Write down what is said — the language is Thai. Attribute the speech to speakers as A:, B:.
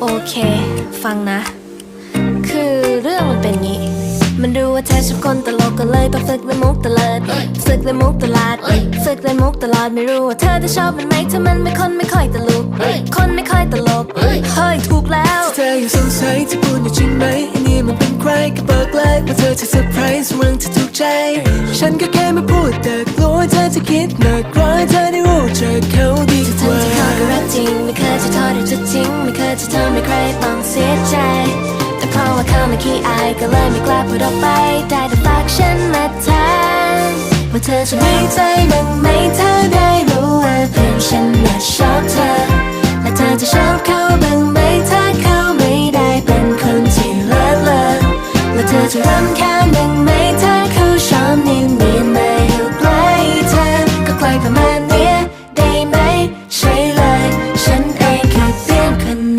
A: โอเค ฟังนะ คือเรื่องมันเป็นงี้ มันรู้ว่าเธอชอบคนตลกก็เลยต้องฝึกเล่นมุกตลอดฝึกเล่นมุกตลอดฝึกเล่นมุกตลอดไม่รู้ว่าเธอจะชอบมันไหมถ้ามันไม่คนไม่ค่อยตลกคนไม่ค่อยตลกเฮ้ยถูกแล้วเ
B: ธอยังสงสัยที่พูดอยู่จริงไหมไอ้นี่มันเป็นใครก็บอกเลยว่าเธอจะเซอร์ไพรส์เรื่องที่ถูกใจ ฉันก็แค่มาพูดแต่กลัวเธอจะคิดหนักกลัวให้เธอได้รู้จักเขาดีกทั้งว่าที่เขาก็รั
A: กจริงไม่เคยจะทอดหรือจะทิ้งไม่เคย จะทำให้ใครต้องเสียใจ แต่พอว่าเขาไม่ขี้อายก็เลยไม่กล้าพูดออกไป ได้แต่ฝากฉันมาแทนว่าเธอจะไม่ใจบ้างไหมเธอได้รู้ว่าเพื่อนฉันน่ะชอบเธอ และเธอจะชอบเขาบ้างไหมถ้าเขาไม่ได้เป็นคนที่เลิศเลอและเธอจะรำคาญบ้างไหมถ้าเขาชอบนิ่มๆมาอยู่ใกล้เธอก็ใกล้ประมาณ